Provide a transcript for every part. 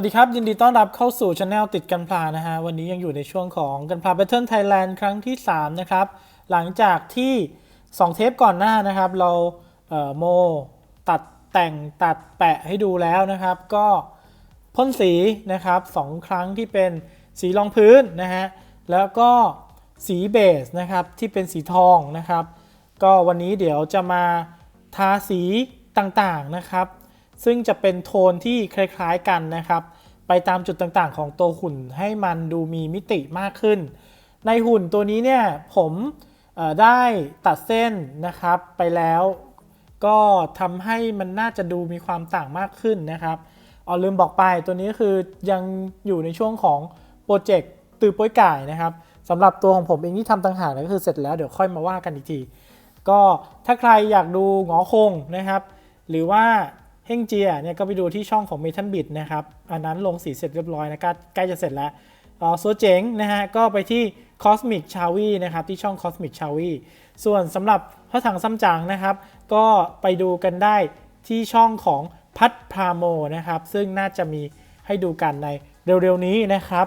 วัสดีครับ ยินดีต้อนรับเข้าสู่ช anel ติดกันพลานะฮะ วันนี้ยังอยู่ในช่วงของกันพลา Battle Thailand ครั้งที่ 3 นะครับ หลังจากที่ 2 เทปก่อนหน้านะครับ เราเโมตัดแต่งตัดแปะให้ดูแล้วนะครับ ก็พ่นสีนะครับสองครั้งที่เป็นสีรองพื้นนะฮะ แล้วก็สีเบสนะครับที่เป็นสีทองนะครับ ก็วันนี้เดี๋ยวจะมาทาสีต่างๆนะครับ ซึ่งจะเป็นโทนที่คล้ายๆกันนะครับ ไปตามจุดต่างๆ ของตัวหุ่นให้มันดูมีมิติมากขึ้น ในหุ่นตัวนี้เนี่ยผมได้ตัดเส้นนะครับไปแล้ว ก็ทำให้มันน่าจะดูมีความต่างมากขึ้นนะครับอ๋อลืมบอกไปตัวนี้คือยังอยู่ในช่วงของโปรเจกต์ตือป้ยก่ายนะครับสำหรับตัวของผมเองที่ทำต่างหากก็คือเสร็จแล้วเดี๋ยวค่อยมาว่ากันอีกที ก็ถ้าใครอยากดูหงอคงนะครับ หรือว่า เฮงเจียเนี่ยก็ไปดูที่ช่องของเมทัลบิดนะครับ อันนั้นลงสีเสร็จเรียบร้อยนะใกล้ใกล้จะเสร็จแล้วอ่อโซเจ๋งนะฮะก็ไปที่ Cosmic c h a w i นะครับที่ช่อง Cosmic c h a w i ส่วนสำหรับพระถังซัมจังนะครับ ก็ไปดูกันได้ที่ช่องของพัทพราโมนะครับ ซึ่งน่าจะมีให้ดูกันในเร็วๆนี้นะครับ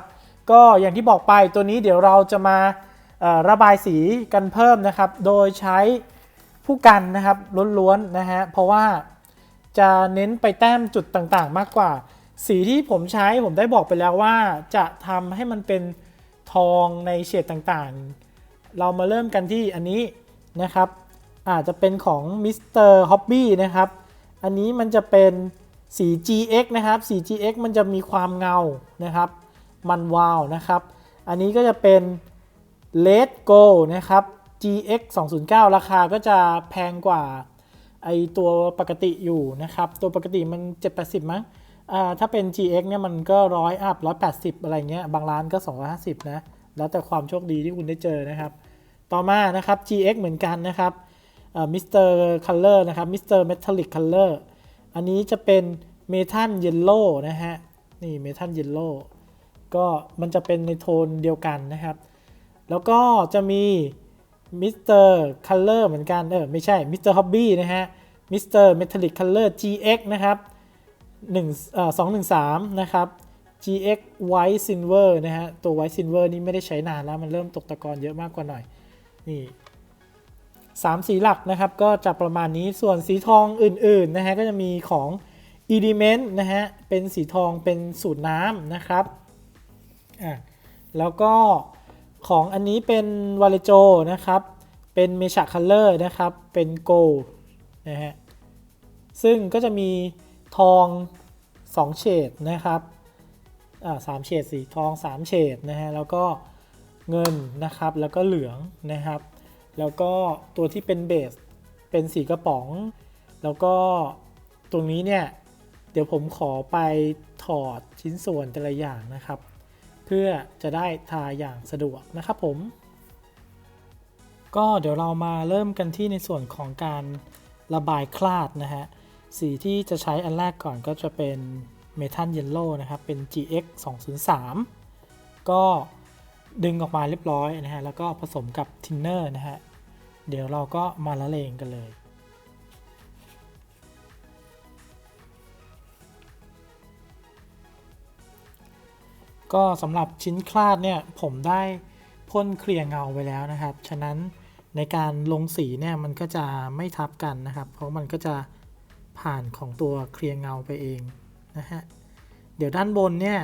ก็อย่างที่บอกไปตัวนี้เดี๋ยวเราจะมาระบายสีกันเพิ่มนะครับ โดยใช้ผู้กันนะครับล้วนๆนะฮะเพราะว่า จะเน้นไปแต้มจุดต่างๆ มากกว่า สีที่ผมใช้ผมได้บอกไปแล้วว่า จะทำให้มันเป็นทองในเฉดต่างๆ เรามาเริ่มกันที่อันนี้นะครับ อาจจะเป็นของ Mr. Hobby นะครับ อันนี้มันจะเป็นสี GX นะครับ สี GX มันจะมีความเงานะครับ มันวาวนะครับ อันนี้ก็จะเป็น Let Go นะครับ GX 209 ราคาก็จะแพงกว่า ไอตัวปกติอยู่นะครับ ตัวปกติมัน 780 มั้งอ่าถ้าเป็น GX เนี่ยมันก็ร้อยอัพ180อะไรเงี้ย บางร้านก็ 250 นะ แล้วแต่ความโชคดีที่คุณได้เจอนะครับ ต่อมานะครับ GX เหมือนกันนะครับมิสเตอร์คัลเลอร์นะครับมิสเตอร์เมทัลลิกคัลเลอร์อันนี้จะเป็นเมทัลเยลโล่นะฮะ นี่เมทัลเยลโล่ก็มันจะเป็นในโทนเดียวกันนะครับ แล้วก็จะมี มิสเตอร์คัลเลอร์เหมือนกันเออไม่ใช่มิสเตอร์ฮ็อบบี้นะฮะมิสเตอร์เมทัลลิกคัลเลอร์ GX นะครับ1เอ่อ213 นะครับ GX White Silver นะฮะ ตัว White Silver นี่ไม่ได้ใช้นานแล้ว มันเริ่มตกตะกอนเยอะมากกว่าหน่อย นี่สามสีหลักนะครับ ก็จะประมาณนี้ ส่วนสีทองอื่นๆ นะฮะ ก็จะมีของ Element นะฮะ เป็นสีทองเป็นสูตรน้ำนะครับ อะแล้วก็ ของอันนี้เป็นวาเลโจนะครับ เป็นเมช a คัลเลอร์นะครับ เป็นโกลนะฮะ ซึ่งก็จะมีทอง 2 เฉดนะครับ อ่าสามเฉดสีทอง 3 เฉดนะฮะ แล้วก็เงินนะครับ แล้วก็เหลืองนะครับ แล้วก็ตัวที่เป็นเบส เป็นสีกระป๋อง แล้วก็ตรงนี้เนี่ย เดี๋ยวผมขอไปถอดชิ้นส่วนแต่ละอย่างนะครับ พื่อจะได้ทาอย่างสะดวกนะครับผม ก็เดี๋ยวเรามาเริ่มกันที่ในส่วนของการระบายคลาดนะฮะ สีที่จะใช้อันแรกก่อนก็จะเป็นเมทัลเยลโล่นะครับ เป็น GX 203ก็ดึงออกมาเรียบร้อยนะฮะ แล้วก็ผสมกับทินเนอร์นะฮะ เดี๋ยวเราก็มาละเลงกันเลย ก็สำหรับชิ้นคลาดเนี่ยผมได้พ่นเคลียร์เงาไปแล้วนะครับ ฉะนั้นในการลงสีเนี่ยมันก็จะไม่ทับกันนะครับ เพราะมันก็จะผ่านของตัวเคลียร์เงาไปเองนะฮะ เดี๋ยวด้านบนเนี่ย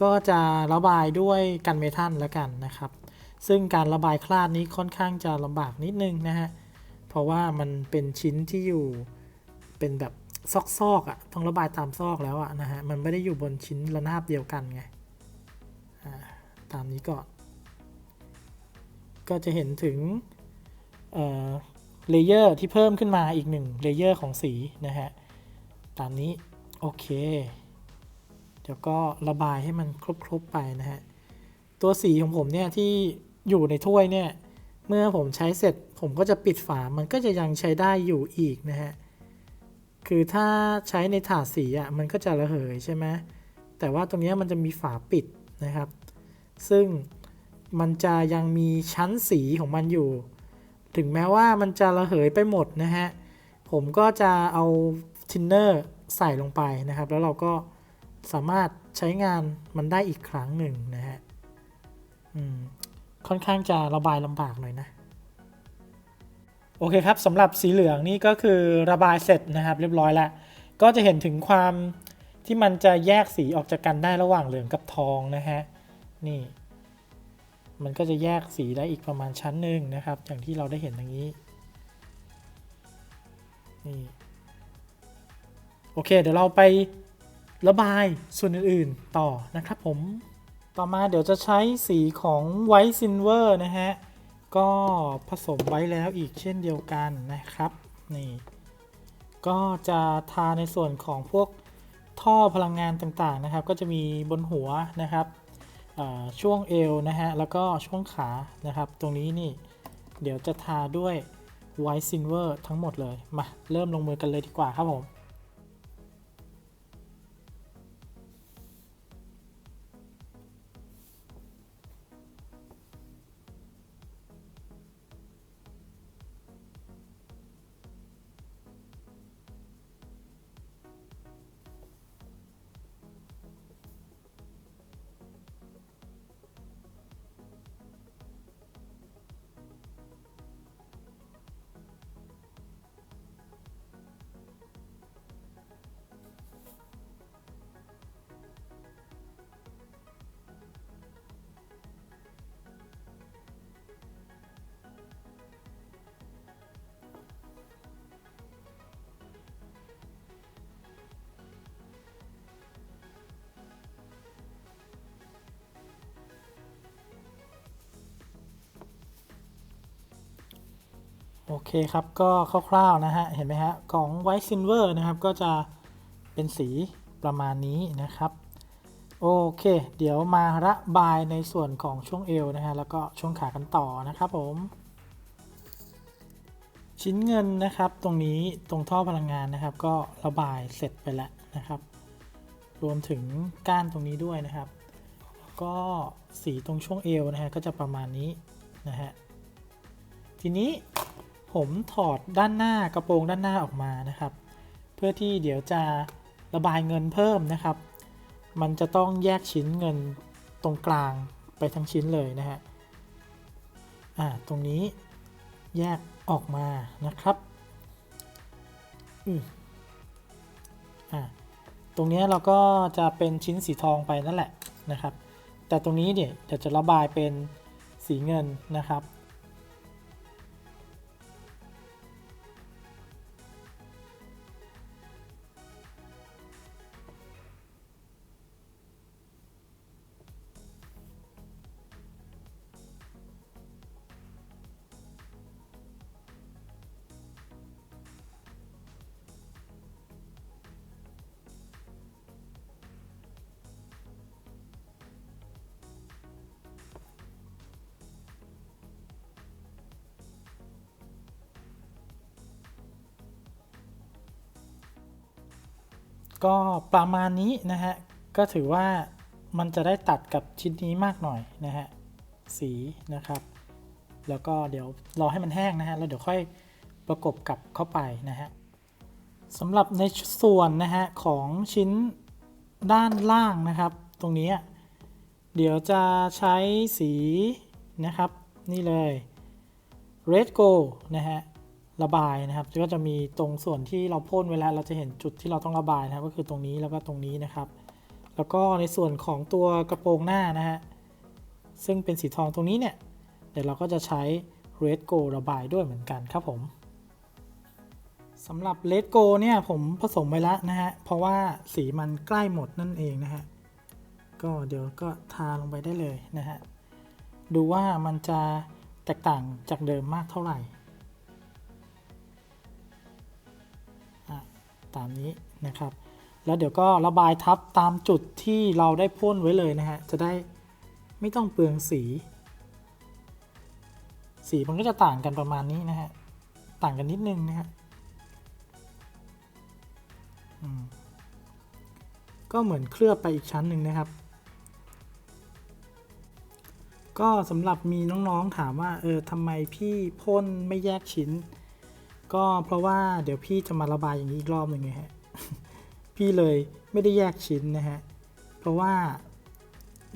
ก็จะระบายด้วยกันเมทัลแล้วกันนะครับ ซึ่งการระบายคลาดนี้ค่อนข้างจะลำบากนิดนึงนะฮะ เพราะว่ามันเป็นชิ้นที่อยู่เป็นแบบซอกๆอะ่ะ ต้องระบายตามซอกแล้วอะนะฮะ มันไม่ได้อยู่บนชิ้นระนาบเดียวกันไง ตามนี้ก่อน ก็จะเห็นถึงเลเยอร์ที่เพิ่มขึ้นมาอีกหนึ่งเลเยอร์ของสีนะฮะ ตามนี้ โอเค เดี๋ยวก็ระบายให้มันครบๆไปนะฮะ ตัวสีของผมเนี่ยที่อยู่ในถ้วยเนี่ย เมื่อผมใช้เสร็จผมก็จะปิดฝา มันก็จะยังใช้ได้อยู่อีกนะฮะ คือถ้าใช้ในถาดสีอะ่ะมันก็จะระเหยใช่ไหมแต่ว่าตรงนี้มันจะมีฝาปิด นะครับ ซึ่งมันจะยังมีชั้นสีของมันอยู่ ถึงแม้ว่ามันจะระเหยไปหมดนะฮะ ผมก็จะเอาทินเนอร์ใส่ลงไปนะครับ แล้วเราก็สามารถใช้งานมันได้อีกครั้งหนึ่งนะฮะค่อนข้างจะระบายลำบากหน่อยนะ โอเคครับสำหรับสีเหลืองนี่ก็คือระบายเสร็จนะครับ เรียบร้อยแล้ว ก็จะเห็นถึงความ ที่มันจะแยกสีออกจากกันได้ระหว่างเหลืองกับทองนะฮะนี่ มันก็จะแยกสีได้อีกประมาณชั้นหนึ่งนะครับ อย่างที่เราได้เห็นอย่างนี้นี่โอเค เดี๋ยวเราไประบายส่วนอื่นๆต่อนะครับผมต่อมาเดี๋ยวจะใช้สีของไวท์ซินเวอร์นะฮะ ก็ผสมไว้แล้วอีกเช่นเดียวกันนะครับ นี่ ก็จะทาในส่วนของพวก ท่อพลังงานต่างๆนะครับ ก็จะมีบนหัวนะครับช่วงเอวนะฮะแล้วก็ช่วงขานะครับ ตรงนี้นี่เดี๋ยวจะทาด้วยไวท์ซินเวอร์ทั้งหมดเลย มาเริ่มลงมือกันเลยดีกว่าครับผม โอเคครับก็คร่าวๆนะฮะ เห็นไหมฮะ ของ White Silver นะครับ ก็จะเป็นสีประมาณนี้นะครับ โอเค เดี๋ยวมาระบายในส่วนของช่วงเอวนะฮะ แล้วก็ช่วงขากันต่อนะครับผม ชิ้นเงินนะครับ ตรงนี้ตรงท่อพลังงานนะครับ ก็ระบายเสร็จไปแล้วนะครับ รวมถึงก้านตรงนี้ด้วยนะครับ ก็สีตรงช่วงเอวนะฮะก็จะประมาณนี้นะฮะทีนี้ ผมถอดด้านหน้ากระโปรงด้านหน้าออกมานะครับ เพื่อที่เดี๋ยวจะระบายเงินเพิ่มนะครับ มันจะต้องแยกชิ้นเงินตรงกลางไปทั้งชิ้นเลยนะฮะอ่าตรงนี้แยกออกมานะครับอืมอ่าตรงนี้เราก็จะเป็นชิ้นสีทองไปนั่นแหละนะครับ แต่ตรงนี้เนี่ยเดี๋ยวจะระบายเป็นสีเงินนะครับ ก็ประมาณนี้นะฮะ ก็ถือว่ามันจะได้ตัดกับชิ้นนี้มากหน่อยนะฮะ สีนะครับ แล้วก็เดี๋ยวรอให้มันแห้งนะฮะ แล้วเดี๋ยวค่อยประกบกับเข้าไปนะฮะสำหรับในส่วนนะฮะของชิ้นด้านล่างนะครับ ตรงนี้เดี๋ยวจะใช้สีนะครับ นี่เลย red gold นะฮะ ระบายนะครับ ก็จะมีตรงส่วนที่เราพ่นไว้แล้ว เราจะเห็นจุดที่เราต้องระบายนะครับ ก็คือตรงนี้แล้วก็ตรงนี้นะครับ แล้วก็ในส่วนของตัวกระโปรงหน้านะฮะ ซึ่งเป็นสีทองตรงนี้เนี่ย เดี๋ยวเราก็จะใช้ red Go ระบายด้วยเหมือนกันครับผมสำหรับ red Go เนี่ยผมผสมไว้แล้วนะฮะ เพราะว่าสีมันใกล้หมดนั่นเองนะฮะ ก็เดี๋ยวก็ทาลงไปได้เลยนะฮะ ดูว่ามันจะแตกต่างจากเดิมมากเท่าไหร่ ตามนี้นะครับ แล้วเดี๋ยวก็ระบายทับตามจุดที่เราได้พ่นไว้เลยนะฮะ จะได้ไม่ต้องเปลืองสี สีมันก็จะต่างกันประมาณนี้นะฮะ ต่างกันนิดนึงนะฮะก็เหมือนเคลือบไปอีกชั้นหนึ่งนะครับ ก็สำหรับมีน้องๆถามว่าเออทำไมพี่พ่นไม่แยกชิ้น ก็เพราะว่าเดี๋ยวพี่จะมาระบายอย่างนี้อีกรอบหนึ่งไงฮะ พี่เลยไม่ได้แยกชิ้นนะฮะ เพราะว่า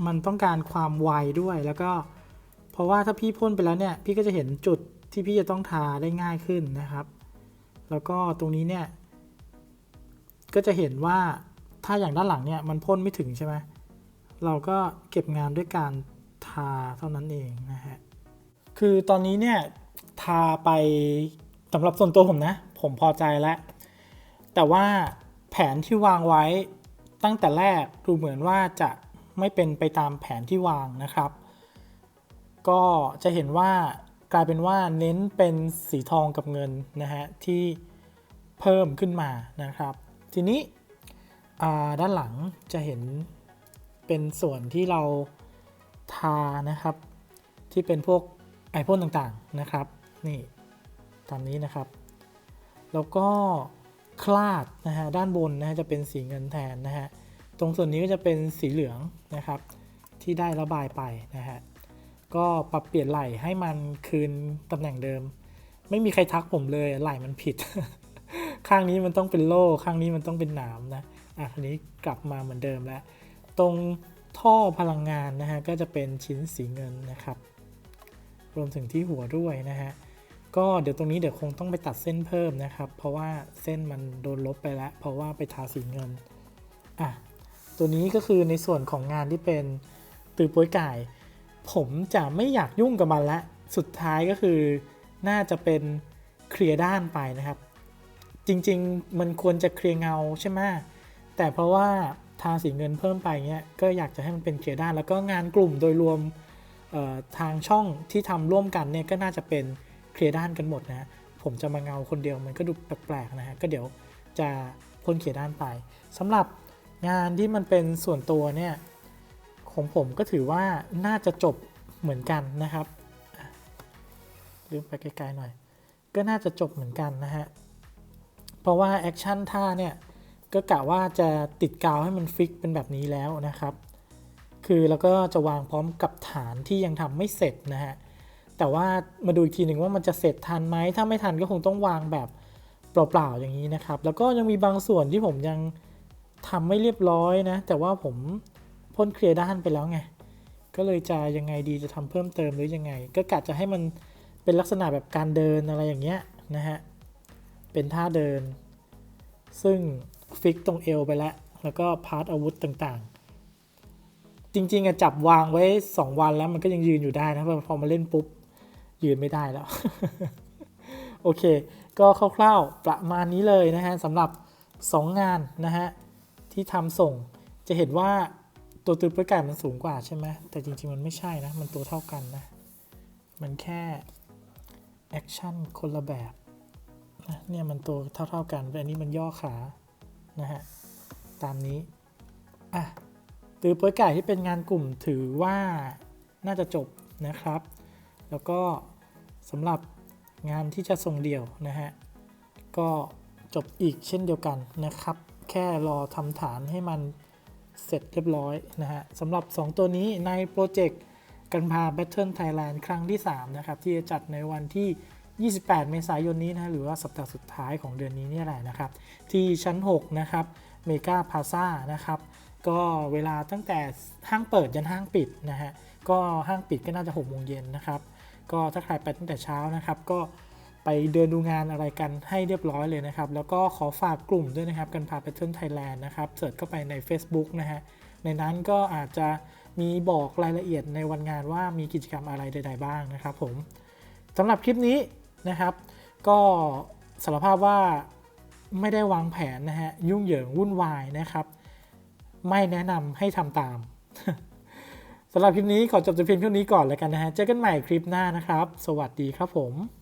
มันต้องการความไวด้วยแล้วก็ เพราะว่าถ้าพี่พ่นไปแล้วเนี่ย พี่ก็จะเห็นจุดที่พี่จะต้องทาได้ง่ายขึ้นนะครับ แล้วก็ตรงนี้เนี่ย ก็จะเห็นว่าถ้าอย่างด้านหลังเนี่ยมันพ่นไม่ถึงใช่ไหมเราก็เก็บงานด้วยการทาเท่านั้นเองนะฮะ คือตอนนี้เนี่ยทาไป สำหรับส่วนตัวผมนะ ผมพอใจแล้ว แต่ว่าแผนที่วางไว้ตั้งแต่แรกดูเหมือนว่าจะไม่เป็นไปตามแผนที่วางนะครับ ก็จะเห็นว่ากลายเป็นว่าเน้นเป็นสีทองกับเงินนะฮะที่เพิ่มขึ้นมานะครับ ทีนี้ด้านหลังจะเห็นเป็นส่วนที่เราทานะครับ ที่เป็นพวกไอพ่นต่างๆนะครับ นี่ ตามนี้นะครับ แล้วก็คลาดนะฮะด้านบนนะฮะจะเป็นสีเงินแทนนะฮะตรงส่วนนี้ก็จะเป็นสีเหลืองนะครับ ที่ได้ระบายไปนะฮะก็ปรับเปลี่ยนไหลให้มันคืนตำแหน่งเดิม ไม่มีใครทักผมเลยไหลมันผิด ข้างนี้มันต้องเป็นโล่ข้างนี้มันต้องเป็นหนามนะอะทีนี้กลับมาเหมือนเดิมแล้ว ตรงท่อพลังงานนะฮะก็จะเป็นชิ้นสีเงินนะครับ รวมถึงที่หัวด้วยนะฮะ ก็เดี๋ยวตรงนี้เดี๋ยวคงต้องไปตัดเส้นเพิ่มนะครับ เพราะว่าเส้นมันโดนลบไปแล้ว เพราะว่าไปทาสีเงินอะตัวนี้ก็คือในส่วนของงานที่เป็นตือโป้ยไก่ผมจะไม่อยากยุ่งกับมันละสุดท้ายก็คือน่าจะเป็นเคลียร์ด้านไปนะครับ จริงๆมันควรจะเคลียร์เงาใช่ไหมแต่เพราะว่าทาสีเงินเพิ่มไปเงี้ยก็อยากจะให้มันเป็นเคลียร์ด้าน แล้วก็งานกลุ่มโดยรวมทางช่องที่ทำร่วมกันเนี่ยก็น่าจะเป็น เคลียร์ด้านกันหมดนะฮะผมจะมาเงาคนเดียวมันก็ดูแปลกๆนะฮะก็เดี๋ยวจะพ่นเคลียร์ด้านไปสำหรับงานที่มันเป็นส่วนตัวเนี่ยของผมก็ถือว่าน่าจะจบเหมือนกันนะครับลืมไปไกลๆหน่อย ก็น่าจะจบเหมือนกันนะฮะ เพราะว่าแอคชั่นท่าเนี่ยก็กะว่าจะติดกาวให้มันฟิกเป็นแบบนี้แล้วนะครับ คือแล้วก็จะวางพร้อมกับฐานที่ยังทำไม่เสร็จนะฮะ แต่ว่ามาดูอีกทีหนึ่งว่ามันจะเสร็จทันไหม ถ้าไม่ทันก็คงต้องวางแบบเปล่าๆอย่างนี้นะครับ แล้วก็ยังมีบางส่วนที่ผมยังทำไม่เรียบร้อยนะ แต่ว่าผมพ่นเคลียร์ด้านไปแล้วไง ก็เลยจะยังไงดีจะทำเพิ่มเติมหรือยังไง ก็กะจะให้มันเป็นลักษณะแบบการเดินอะไรอย่างเงี้ยนะฮะ เป็นท่าเดิน ซึ่งฟิกตรงเอวไปแล้ว แล้วก็พาร์ทอาวุธต่างๆ จริงๆอะจับวางไว้ 2 วันแล้วมันก็ยังยืนอยู่ได้นะพอพอมาเล่นปุ๊บ ยืนไม่ได้แล้ว โอเค ก็คร่าวๆประมาณนี้เลยนะฮะสำหรับ 2 งานนะฮะ ที่ทำส่งจะเห็นว่าตัวตือป้วยไก่มันสูงกว่าใช่ไหมแต่จริงๆ มันไม่ใช่นะ มันตัวเท่ากันนะ มันแค่แอคชั่นคนละแบบนะเนี่ยมันตัวเท่าๆกันแต่อันนี้มันย่อขานะฮะ ตามนี้ อะตือโป้ยไก่ที่เป็นงานกลุ่มถือว่าน่าจะจบนะครับ แล้วก็ สำหรับงานที่จะส่งเดี่ยวนะฮะ ก็จบอีกเช่นเดียวกันนะครับ แค่รอทำฐานให้มันเสร็จเรียบร้อยนะฮะสำหรับ 2 ตัวนี้ในโปรเจกต์กันพา Battle Thailand ครั้งที่ 3 นะครับ ที่จะจัดในวันที่ 28 เมษายนนี้นะหรือว่าสัปดาห์สุดท้ายของเดือนนี้นี่แหละนะครับ ที่ชั้น 6 นะครับเมกาพาซานะครับก็เวลาตั้งแต่ห้างเปิดยันห้างปิดนะฮะก็ห้างปิดก็น่าจะ6โมงเย็นนะครับ ก็ถ้าใครไปตั้งแต่เช้านะครับ ก็ไปเดินดูงานอะไรกันให้เรียบร้อยเลยนะครับ แล้วก็ขอฝากกลุ่มด้วยนะครับ กันพาไปเทิร์นไทยแลนด์นะครับเสิร์ชเข้าไปใน Facebook นะฮะในนั้นก็อาจจะมีบอกรายละเอียดในวันงานว่ามีกิจกรรมอะไรใด ๆ บ้างนะครับผมสำหรับคลิปนี้นะครับ ก็สารภาพว่าไม่ได้วางแผนนะฮะยุ่งเหยิงวุ่นวายนะครับ ไม่แนะนำให้ทำตาม สำหรับคลิปนี้ขอจบแต่เพียงเท่านี้ก่อนแล้วกันนะฮะ เจอกันใหม่คลิปหน้านะครับ สวัสดีครับผม